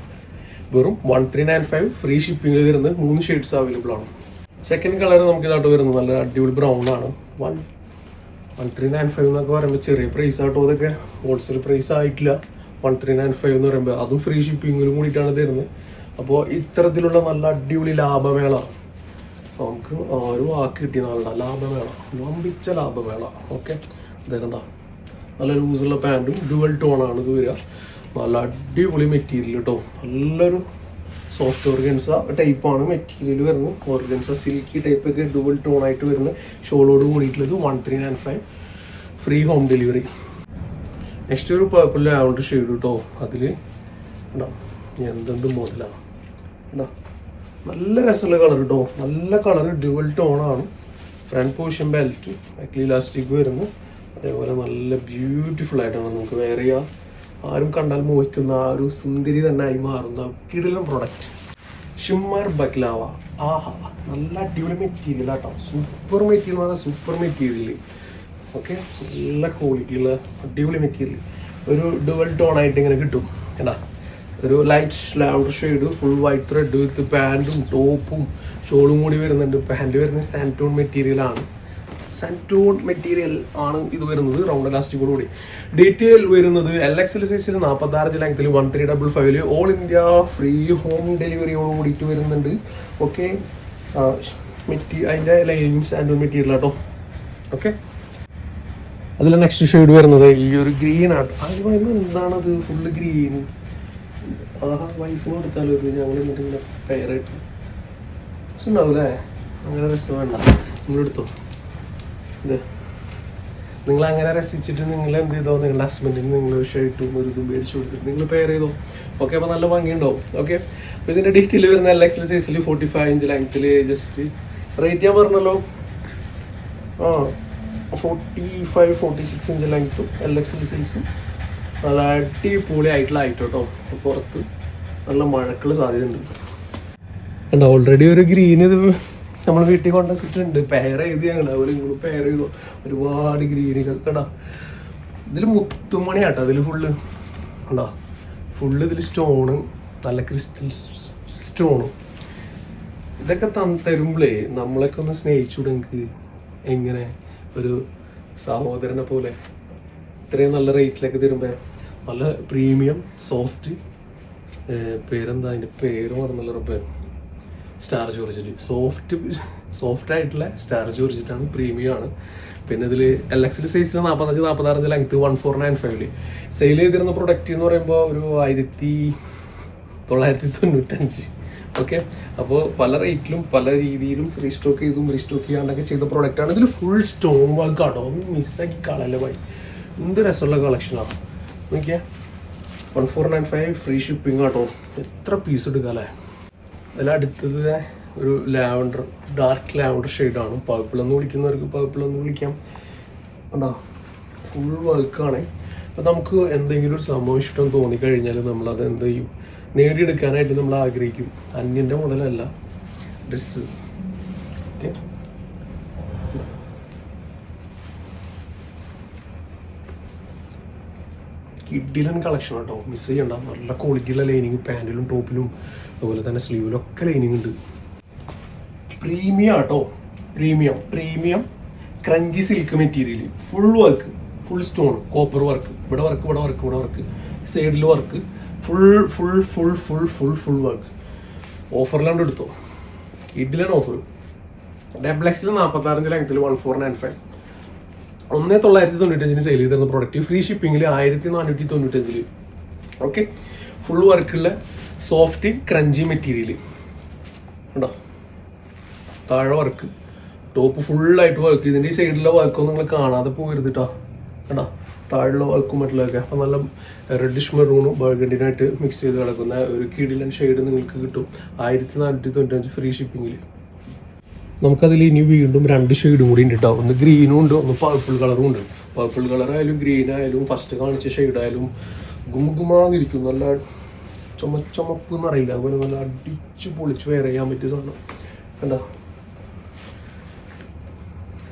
വെറും one three nine five free ഷിപ്പിംഗിൽ വരുന്നത് മൂന്ന് ഷെയ്ഡ്സ് അവൈലബിൾ ആണ്. സെക്കൻഡ് കളർ നമുക്ക് ഇതായിട്ട് വരുന്നത് നല്ല അടിപൊളി ബ്രൗൺ ആണ്. One one three nine five എന്നൊക്കെ പറയുമ്പോൾ ചെറിയ പ്രൈസ് ആട്ടോ അതൊക്കെ ഹോൾസെയിൽ പ്രൈസ് ആയിട്ടില്ല. വൺ ത്രീ നയൻ ഫൈവ് എന്ന് പറയുമ്പോൾ അതും ഫ്രീ ഷിപ്പിങ്ങിലും കൂടിയിട്ടാണ് തരുന്നത്. അപ്പോൾ ഇത്തരത്തിലുള്ള നല്ല അടിപൊളി ലാഭമേള. നമുക്ക് ഒരു വാക്ക് കിട്ടിയ നല്ല ലാഭമേള. വമ്പിച്ച ലാഭമേള. ഓക്കെ ഇതേ കണ്ട? നല്ല ലൂസുള്ള പാന്റും ഡുവൽ ടോണാണ് ഇത് വരിക. നല്ല അടിപൊളി മെറ്റീരിയൽ കേട്ടോ നല്ലൊരു സോഫ്റ്റ് ഓർഗൻസ ടൈപ്പാണ് മെറ്റീരിയൽ വരുന്നത്. ഓർഗൻസ സിൽക്കി ടൈപ്പൊക്കെ ഡുവൽ ടോൺ ആയിട്ട് വരുന്ന ഷോളോട് കൂടിയിട്ടുള്ളത് one three nine five free home delivery next ഒരു പേർപ്പിൾ ലാവൻഡർ ഷെയ്ഡ് കേട്ടോ അതിൽ ഉണ്ടോ എന്തെന്ത് മോഡലാണ് ഉണ്ടോ നല്ല രസമുള്ള കളർ കേട്ടോ നല്ല കളർ ഡ്യുവൽ ടോണാണ് ഫ്രണ്ട് പോർഷൻ ബെൽറ്റ് ബാക്കിൽ ഇലാസ്റ്റിക് വരുന്നു. അതേപോലെ നല്ല ബ്യൂട്ടിഫുൾ ആയിട്ടാണ് നമുക്ക് വെയർ ചെയ്യുക ആരും കണ്ടാൽ മോഹിക്കുന്ന ആ ഒരു സുന്ദരി തന്നെ ആയി മാറുന്ന കിടിലം പ്രൊഡക്റ്റ് ഷിമ്മർ ബക്ലാവ ആഹാ നല്ല അടിപൊളി മെറ്റീരിയൽ ആട്ടോ. സൂപ്പർ മെറ്റീരിയൽ പറഞ്ഞാൽ സൂപ്പർ മെറ്റീരിയൽ ഓക്കെ നല്ല ക്വാളിറ്റിയുള്ള അടിപൊളി മെറ്റീരിയൽ ഒരു ഡുവൽ ടോൺ ആയിട്ട് ഇങ്ങനെ കിട്ടും. കേട്ടാ ഒരു light lavender shade full white thread with പാന്റും ടോപ്പും ഷോളും കൂടി വരുന്നുണ്ട്. പാന്റ് വരുന്നത് സാന്റോൺ മെറ്റീരിയൽ സാന്റോൺ മെറ്റീരിയൽ ആണ് ഇത് വരുന്നത് റൗണ്ട് ഇലാസ്റ്റിക്കോട് കൂടി ഡീറ്റെയിൽ വരുന്നത് എൽ എക്സ് സൈസിൽ നാൽപ്പത്തി ആറ് ലെങ്ത്തിൽ വൺ ത്രീ ഡബിൾ ഫൈവിൽ ഓൾ ഇന്ത്യ ഫ്രീ ഹോം ഡെലിവറിയോട് കൂടിയിട്ട് വരുന്നുണ്ട്. ഓക്കെ അതിന്റെ ലൈനിങ് സാന്റോൺ മെറ്റീരിയൽ ആട്ടോ. ഓക്കെ അതിൽ നെക്സ്റ്റ് ഷെയ്ഡ് വരുന്നത് ഈ ഒരു ഗ്രീൻ ആട്ടോ ആദ്യമായിരുന്നു എന്താണത്? ഫുള്ള് ഗ്രീൻ ആ വൈഫ് കൊടുത്താലോ ഇത് ഞങ്ങൾ എന്നിട്ട് ഇങ്ങനെ പെയറായിട്ട് അല്ലേ അങ്ങനെ രസം വേണ്ട നിങ്ങളെടുത്തോ ഇത്. നിങ്ങൾ അങ്ങനെ രസിച്ചിട്ട് നിങ്ങൾ എന്ത് ചെയ്തോ? നിങ്ങളുടെ ഹസ്ബൻഡിന് നിങ്ങൾ ഷർട്ടും ഒരു ഇതും മേടിച്ചു കൊടുത്തിട്ട് നിങ്ങൾ പെയർ ചെയ്തോ? ഓക്കെ അപ്പോൾ നല്ല ഭംഗിയുണ്ടാവും. ഓക്കെ അപ്പോൾ ഇതിന്റെ ഡീറ്റെയിൽ വരുന്ന എൽ എക്സൽ സൈസിൽ ഫോർട്ടി ഫൈവ് ഇഞ്ച് ലെങ്ത്തിൽ ജസ്റ്റ് റേറ്റ് ഞാൻ പറഞ്ഞല്ലോ. ആ forty five forty six inch ലെങ്ത്തും എൽ എക്സ് എൽ സൈസും നല്ല അടിപൊളി ആയിട്ടുള്ള ആയിട്ട് കേട്ടോ. പുറത്ത് നല്ല മഴക്കുള്ള സാധ്യതയുണ്ട്. കണ്ടോ ഓൾറെഡി ഒരു ഗ്രീൻ ഇത് നമ്മൾ വീട്ടിൽ കൊണ്ടുവച്ചിട്ടുണ്ട്. പെയർ ചെയ്ത് ഞങ്ങൾ അതുപോലെ ഇങ്ങോട്ട് പെയർ ചെയ്തു. ഒരുപാട് ഗ്രീനുകൾ. കണ്ടോ? ഇതിൽ മുത്തുമണി ആട്ടോ അതിൽ ഫുള്ള് കണ്ടോ? ഫുള്ള് ഇതിൽ സ്റ്റോണ് നല്ല ക്രിസ്റ്റൽ സ്റ്റോണും ഇതൊക്കെ തന്ന് തരുമ്പോഴേ നമ്മളൊക്കെ ഒന്ന് സ്നേഹിച്ചൂടെ എനിക്ക് എങ്ങനെ? ഒരു സഹോദരനെ പോലെ. ഇത്രയും നല്ല റേറ്റിലൊക്കെ തരുമ്പോൾ നല്ല പ്രീമിയം സോഫ്റ്റ് പേരെന്താ? അതിന്റെ പേര് മറന്നുള്ള റബ്ബേ. സ്റ്റാർ ചോറിച്ചിട്ട് സോഫ്റ്റ് സോഫ്റ്റ് ആയിട്ടുള്ള സ്റ്റാർ ചോറിച്ചിട്ടാണ് പ്രീമിയം ആണ്. പിന്നെ ഇതിൽ എൽ എക്സിൽ സൈസിൽ നാൽപ്പത്തഞ്ച് നാൽപ്പത്താറഞ്ച് ലെങ്ത് വൺ ഫോർ നയൻ ഫൈവിൽ സെയിൽ ചെയ്തിരുന്ന പ്രൊഡക്റ്റ് എന്ന് പറയുമ്പോൾ ഒരു ആയിരത്തി തൊള്ളായിരത്തി തൊണ്ണൂറ്റഞ്ച്. ഓക്കെ അപ്പോൾ പല റേറ്റിലും പല രീതിയിലും റീസ്റ്റോക്ക് ചെയ്തും റീസ്റ്റോക്ക് ചെയ്യാണ്ടൊക്കെ ചെയ്ത പ്രൊഡക്റ്റാണ് ഇതിൽ ഫുൾ സ്റ്റോൺ വർക്ക് ആട്ടോ ഒന്ന് മിസ്സാക്കി കളയല്ലേ പോയി എന്ത് രസമുള്ള കളക്ഷനാണ് നോക്കിയാ. One four nine five free shipping ആട്ടോ എത്ര പീസ് എടുക്കാല്ലേ? അതിൽ അടുത്തത് ഒരു ലാവൻഡർ ഡാർക്ക് ലാവൻഡർ ഷെയ്ഡാണ് പർപ്പിൾ എന്ന് വിളിക്കുന്നവർക്ക് പർപ്പിൾ എന്ന് വിളിക്കാം. ഉണ്ടോ ഫുൾ വർക്കാണ് അപ്പം നമുക്ക് എന്തെങ്കിലും ഒരു സംഭവം ഇഷ്ടം തോന്നിക്കഴിഞ്ഞാൽ നമ്മളത് എന്ത് ചെയ്യും? നേടിയെടുക്കാനായിട്ട് നമ്മൾ ആഗ്രഹിക്കും. അന്യന്റെ മുതലല്ല ഡ്രസ്സ് ഓക്കെ കിഡിലൻ കളക്ഷൻ കേട്ടോ മിസ് ചെയ്യണ്ട. നല്ല ക്വാളിറ്റിയുള്ള ലൈനിങ് പാന്റിലും ടോപ്പിലും അതുപോലെ തന്നെ സ്ലീവിലൊക്കെ ലൈനിങ് ഉണ്ട്. പ്രീമിയം ആട്ടോ? Premium premium crunchy silk material full work full stone copper work ഇവിടെ വർക്ക് ഇവിടെ വർക്ക് ഇവിടെ വർക്ക് സൈഡിൽ work full full full full full full work ഓഫറിലാണ്ട് എടുത്തോ. ഇഡിലാണ് ഓഫർ ഡബിൾ എക്സിൽ നാൽപ്പത്താറഞ്ച് ലെങ്ത്തിൽ വൺ ഫോർ നയൻ ഫൈവ് ഒന്നേ തൊള്ളായിരത്തി തൊണ്ണൂറ്റഞ്ചിന് സെയിൽ ചെയ്തിരുന്ന പ്രോഡക്റ്റ് ഫ്രീ ഷിപ്പിംഗിൽ ആയിരത്തി നാനൂറ്റി തൊണ്ണൂറ്റഞ്ചിൽ ഓക്കെ ഫുൾ വർക്കുള്ള സോഫ്റ്റ് ക്രഞ്ചി മെറ്റീരിയൽ ഉണ്ടോ താഴെ വർക്ക് ടോപ്പ് ഫുള്ളായിട്ട് വർക്ക് ഇതിന്റെ ഈ സൈഡിലെ വർക്കൊന്നും നിങ്ങൾ കാണാതെ പോകരുത് കേട്ടോ കേട്ടോ താഴെയുള്ള വർക്കും മറ്റുള്ളതൊക്കെ. അപ്പം നല്ല റെഡിഷ് മെറൂണും ബർഗണ്ടിനായിട്ട് മിക്സ് ചെയ്ത് കിടക്കുന്ന ഒരു കിടിലൻ ഷെയ്ഡ് നിങ്ങൾക്ക് കിട്ടും. ആയിരത്തി നാനൂറ്റി തൊണ്ണൂറ്റഞ്ച് ഫ്രീ ഷിപ്പിങ്ങിൽ നമുക്കതിൽ ഇനി വീണ്ടും രണ്ട് ഷെയ്ഡും കൂടി ഉണ്ട് കേട്ടോ ഒന്ന് ഗ്രീനും ഉണ്ട് ഒന്ന് പർപ്പിൾ കളറും ഉണ്ട്. പർപ്പിൾ കളറായാലും ഗ്രീൻ ആയാലും ഫസ്റ്റ് കാണിച്ച ഷെയ്ഡായാലും ഗുമുഗുമാകിരിക്കും നല്ല ചുമ ചുമപ്പ് എന്നറിയില്ല അതുപോലെ നല്ല അടിച്ച് പൊളിച്ച് വെയർ ചെയ്യാൻ പറ്റിയ സാധനം. കണ്ടോ?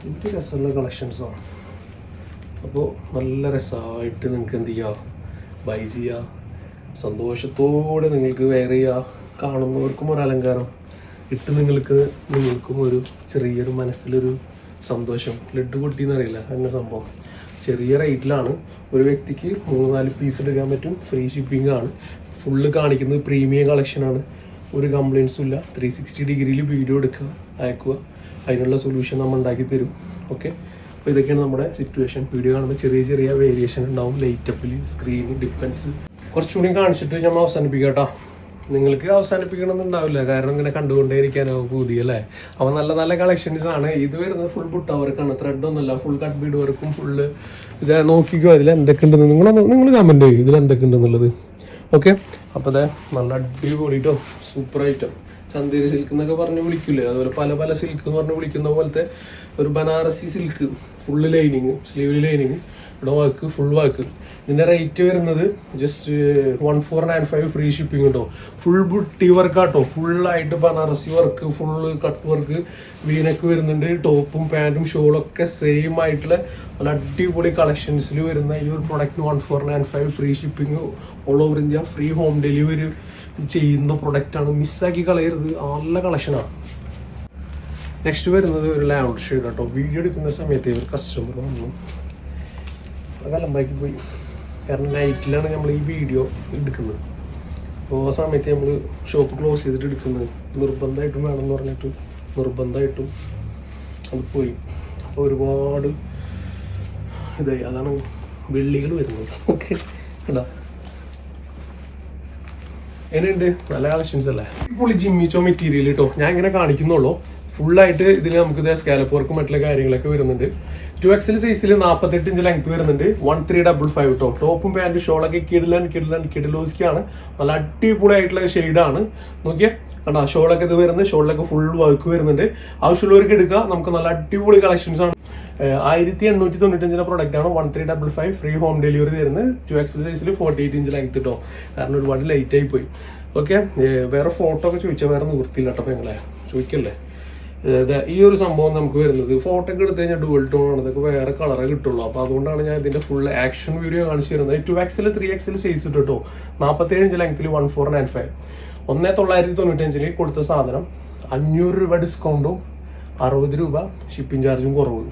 എന്ത് രസമുള്ള കളക്ഷൻസാണ് അപ്പോൾ നല്ല രസമായിട്ട് നിങ്ങൾക്ക് എന്ത് ചെയ്യുക ബൈ ചെയ്യുക സന്തോഷത്തോടെ നിങ്ങൾക്ക് വെയർ ചെയ്യുക കാണുന്നവർക്കും ഒരു അലങ്കാരം. ഇട്ട് നിങ്ങൾക്ക് നിങ്ങൾക്കും ഒരു ചെറിയൊരു മനസ്സിലൊരു സന്തോഷം. പൊട്ടി എന്നറിയില്ല എന്ന സംഭവം. ചെറിയ റേറ്റിലാണ് ഒരു വ്യക്തിക്ക് മൂന്ന് നാല് പീസ് എടുക്കാൻ പറ്റും. ഫ്രീ ഷിപ്പിംഗ് ആണ്. ഫുള്ള് കാണിക്കുന്നത് പ്രീമിയം കളക്ഷനാണ് ഒരു കംപ്ലയിൻസും ഇല്ല. ത്രീ സിക്സ്റ്റി ഡിഗ്രിയിൽ വീഡിയോ എടുക്കുക അയക്കുക. അതിനുള്ള സൊല്യൂഷൻ നമ്മൾ ഉണ്ടാക്കി തരും. ഓക്കെ അപ്പോൾ ഇതൊക്കെയാണ് നമ്മുടെ സിറ്റുവേഷൻ വീഡിയോ കാണുമ്പോൾ ചെറിയ ചെറിയ വേരിയേഷൻ ഉണ്ടാവും. ലൈറ്റപ്പിൽ സ്ക്രീൻ ഡിഫറൻസ് കുറച്ചുകൂടി കാണിച്ചിട്ട് നമ്മൾ അവസാനിപ്പിക്കാം കേട്ടോ നിങ്ങൾക്ക് അവസാനിപ്പിക്കണമെന്നുണ്ടാവില്ല. കാരണം ഇങ്ങനെ കണ്ടുകൊണ്ടേ ഇരിക്കാനാവും പുതിയ അല്ലേ? അപ്പോൾ നല്ല നല്ല കളക്ഷൻസ് ആണ്. ഇത് വരുന്നത് ഫുൾ ബുട്ട വർക്കാണ് ത്രെഡ് ഒന്നുമല്ല. ഫുൾ കട്ട് ബീഡ് വർക്കും ഫുള്ള് ഇത് നോക്കിക്കോ. അതിൽ എന്തൊക്കെ ഉണ്ടെന്ന് നിങ്ങൾ നിങ്ങൾ കമന്റ് ചെയ്യും. ഇതിൽ എന്തൊക്കെ ഉണ്ടെന്നുള്ളത് ഓക്കെ. അപ്പോൾ അതെ നല്ല അടിപൊളി കേട്ടോ സൂപ്പർ ഐറ്റം ചന്തേരി സിൽക്ക് എന്നൊക്കെ പറഞ്ഞ് വിളിക്കില്ലേ അതുപോലെ പല പല സിൽക്ക് എന്ന് പറഞ്ഞ് വിളിക്കുന്ന പോലത്തെ ഒരു Banarasi silk full lining sleeve lining ഇവിടെ വർക്ക് ഫുൾ വർക്ക് ഇതിന്റെ റേറ്റ് വരുന്നത് just one four nine five free shipping ഉണ്ടോ? ഫുൾ ബുട്ടി വർക്ക് ആട്ടോ. ഫുള്ളായിട്ട് Banarasi work full cut work വീനൊക്കെ വരുന്നുണ്ട്. ടോപ്പും പാന്റും ഷോളൊക്കെ സെയിം ആയിട്ടുള്ള നല്ല അടിപൊളി കളക്ഷൻസിൽ വരുന്ന ഈ ഒരു product one four nine five free shipping all over India free home delivery ചെയ്യുന്ന പ്രൊഡക്റ്റാണ് മിസ്സാക്കി കളയരുത്. നല്ല കളക്ഷനാണ് നെക്സ്റ്റ് വരുന്നത് ഒരു ലാവുഡ് ഷെയ്ഡ് കേട്ടോ വീഡിയോ എടുക്കുന്ന സമയത്ത് ഒരു കസ്റ്റമർ വന്നു. അത് അലമ്പാക്കി പോയി. കാരണം നൈറ്റിലാണ് നമ്മൾ ഈ വീഡിയോ എടുക്കുന്നത്. അപ്പോൾ ആ സമയത്ത് നമ്മൾ ഷോപ്പ് ക്ലോസ് ചെയ്തിട്ട് എടുക്കുന്നത്. നിർബന്ധമായിട്ടും വേണമെന്ന് പറഞ്ഞിട്ട് നിർബന്ധമായിട്ടും അത് പോയി. അപ്പോൾ ഒരുപാട് ഇതായി. അതാണ് വെള്ളികൾ വരുന്നത്. ഓക്കെ കേട്ടോ എങ്ങനെയുണ്ട്? നല്ല കളക്ഷൻസ് അല്ലേ? പുള്ളി ജിമ്മിച്ചോ മെറ്റീരിയൽ കേട്ടോ ഞാൻ ഇങ്ങനെ കാണിക്കുന്നുള്ളൂ. ഫുള്ളായിട്ട് ഇതിൽ നമുക്ക് ഇതേ സ്കാലപ്പ് വർക്കും മറ്റുള്ള കാര്യങ്ങളൊക്കെ വരുന്നുണ്ട്. ടു എക്സൽ സൈസിൽ നാൽപ്പത്തെട്ട് ഇഞ്ച് ലെങ്ത് വരുന്നുണ്ട്. വൺ ത്രീ ഡബിൾ ഫൈവ് കേട്ടോ ടോപ്പും പാന്റും ഷോളൊക്കെ കിഡിലൻ കിഡിലൻ കിഡിലോസ്ക്കാണ് നല്ല അടിപൊളിയായിട്ടുള്ള ഷെയ്ഡാണ് നോക്കിയാൽ കണ്ടോ ഷോളൊക്കെ ഇത് വരുന്നത്. ഷോളിലൊക്കെ ഫുൾ വർക്ക് വരുന്നുണ്ട്. ആവശ്യമുള്ളവർക്ക് എടുക്കുക നമുക്ക് നല്ല അടിപൊളി കളക്ഷൻസ് ആണ്. ആയിരത്തി എണ്ണൂറ്റി തൊണ്ണൂറ്റഞ്ചിന്റെ പ്രൊഡക്റ്റ് ആണ് one three double five free home delivery തരുന്നത്. ടു എക്സൽ സൈസിൽ ഫോർട്ടി എയ്റ്റ് ഇഞ്ച് ലെങ്ത് കേട്ടോ കാരണം ഒരുപാട് ലേറ്റ് ആയി പോയി. ഓക്കെ വേറെ ഫോട്ടോ ഒക്കെ ചോദിച്ചാൽ വേറെ നിവൃത്തിയില്ല കേട്ടോ നിങ്ങളെ. ചോദിക്കല്ലേ? ഈ ഒരു സംഭവം നമുക്ക് വരുന്നത്. ഫോട്ടോ ഒക്കെ എടുത്തു കഴിഞ്ഞാൽ ഡുവൽ ടോൺ ആണ്. ഇതൊക്കെ വേറെ കളറേ കിട്ടുള്ളൂ. അപ്പോൾ അതുകൊണ്ടാണ് ഞാൻ ഇതിന്റെ ഫുൾ ആക്ഷൻ വീഡിയോ കാണിച്ചു തരുന്നത്. ടു എക്സിൽ ത്രീ എക്സിൽ സൈസ് ഇട്ട് കേട്ടോ നാൽപ്പത്തേഴ് ഇഞ്ച് ലെങ്ത്തിൽ വൺ ഫോർ നയൻ ഫൈവ് ഒന്നേ തൊള്ളായിരത്തി തൊണ്ണൂറ്റഞ്ചിൽ കൊടുത്ത സാധനം അഞ്ഞൂറ് രൂപ ഡിസ്കൗണ്ടും അറുപത് രൂപ ഷിപ്പിംഗ് ചാർജും കുറവ്.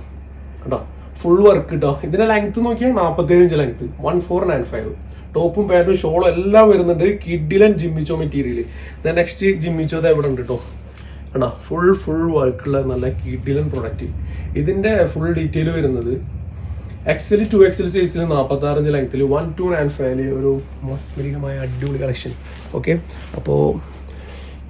കേട്ടോ. ഫുൾ വർക്ക് കേട്ടോ ഇതിന്റെ ലെങ്ത് നോക്കിയാൽ നാൽപ്പത്തേഴ് inch length one four nine five ടോപ്പും പാന്റും ഷോളും എല്ലാം വരുന്നുണ്ട്. കിഡിലൻ ജിമ്മിച്ചോ മെറ്റീരിയൽ നെക്സ്റ്റ് ജിമ്മിച്ചോ എവിടെ ഉണ്ട് കേട്ടോ കണ്ടോ? ഫുൾ ഫുൾ വർക്കുള്ള നല്ല കിഡിലൻ പ്രൊഡക്റ്റ് ഇതിന്റെ ഫുൾ ഡീറ്റെയിൽ വരുന്നത് എക്സൽ ടു എക്സൽ സൈസിൽ നാൽപ്പത്തി ഇഞ്ച് ലെങ്ത്തിൽ വൺ ടു നയൻ ഫൈവിൽ ഒരു മസ്മരികമായ അടിപൊളി കളക്ഷൻ ഓക്കെ അപ്പോൾ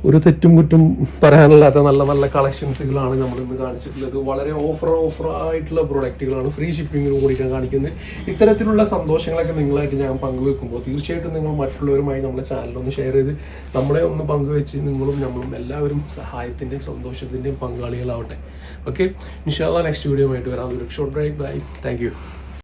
ഒരു തെറ്റും കുറ്റും പറയാനില്ലാത്ത നല്ല നല്ല കളക്ഷൻസുകളാണ് നമ്മൾ ഇന്ന് കാണിച്ചിട്ടുള്ളത്. വളരെ ഓഫർ ഓഫർ ആയിട്ടുള്ള പ്രൊഡക്റ്റുകളാണ് ഫ്രീ ഷിപ്പിങ്ങിന് കൂടിയിട്ട് കാണിക്കുന്നത്. ഇത്തരത്തിലുള്ള സന്തോഷങ്ങളൊക്കെ നിങ്ങളായിട്ട് ഞാൻ പങ്കുവെക്കുമ്പോൾ തീർച്ചയായിട്ടും നിങ്ങൾ മറ്റുള്ളവരുമായി നമ്മുടെ ചാനലൊന്ന് ഷെയർ ചെയ്ത് നമ്മളെ ഒന്ന് പങ്കുവെച്ച് നിങ്ങളും നമ്മളും എല്ലാവരും സഹായത്തിന്റെയും സന്തോഷത്തിന്റെയും പങ്കാളികളാവട്ടെ. ഓക്കെ ഇൻഷാല്ല നെക്സ്റ്റ് വീഡിയോ ആയിട്ട് വരാം. ഒരു ഷോർട്ട് ബ്രേക്ക് ബൈ താങ്ക്